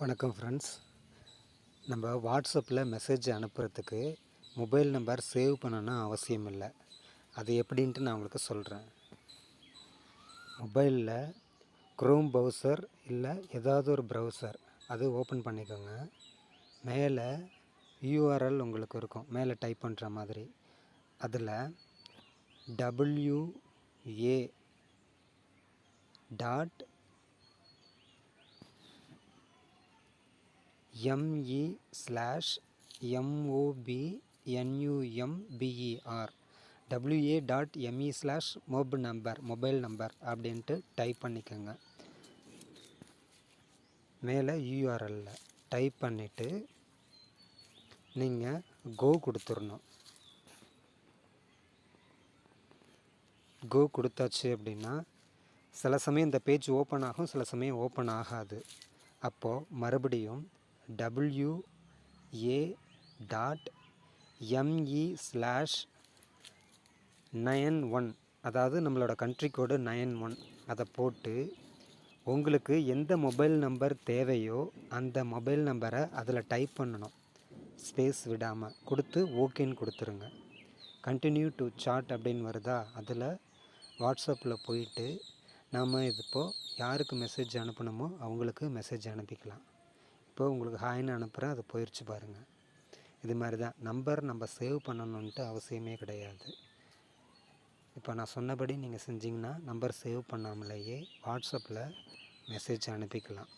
வணக்கம் ஃப்ரெண்ட்ஸ் நம்ம வாட்ஸ்அப்பில் மெசேஜ் அனுப்புகிறதுக்கு மொபைல் நம்பர் சேவ் பண்ணணும்னு அவசியம் இல்லை. அது எப்படின்ட்டு நான் உங்களுக்கு சொல்கிறேன் மொபைலில் க்ரோம் ப்ரௌசர் இல்லை ஏதாவது ஒரு ப்ரௌசர் அது ஓப்பன் பண்ணிக்கோங்க. மேலே யூஆர்எல் உங்களுக்கு இருக்கும். மேலே டைப் பண்ணுற மாதிரி. அதில் WA dot ME slash MOP NUMBER WA dot ME slash mob number mobile number அப்படின்ட்டு டைப் பண்ணிக்கோங்க. மேலே யூஆர்எல்ல டைப் பண்ணிவிட்டு நீங்கள் கோ கொடுத்துடணும். கோ கொடுத்தாச்சு அப்படின்னா சில சமயம் இந்த பேஜ் ஓப்பன் ஆகும் சில சமயம் ஓப்பன் ஆகாது. அப்போது மறுபடியும் W A dot ME slash nine one அதாவது நம்மளோட கண்ட்ரி கோடு நயன் ஒன் அதை போட்டு உங்களுக்கு எந்த மொபைல் நம்பர் தேவையோ அந்த மொபைல் நம்பரை அதில் டைப் பண்ணணும். ஸ்பேஸ் விடாமல் கொடுத்து ஓகேன்னு கொடுத்துருங்க. கண்டினியூ டு சாட் அப்படின்னு வருதா? அதில் வாட்ஸ்அப்பில் போயிட்டு நாம் இது இப்போது யாருக்கு மெசேஜ் அனுப்பணுமோ அவங்களுக்கு மெசேஜ் அனுப்பிக்கலாம். இப்போ உங்களுக்கு ஹாய்னு அனுப்புகிறேன் அது போயிடுச்சு பாருங்கள் இது மாதிரி தான். நம்பர் நம்ம சேவ் பண்ணணுன்ட்டு அவசியமே கிடையாது. இப்போ நான் சொன்னபடி நீங்கள் செஞ்சிங்கன்னா நம்பர் சேவ் பண்ணாமலேயே வாட்ஸ்அப்பில் மெசேஜ் அனுப்பிக்கலாம்.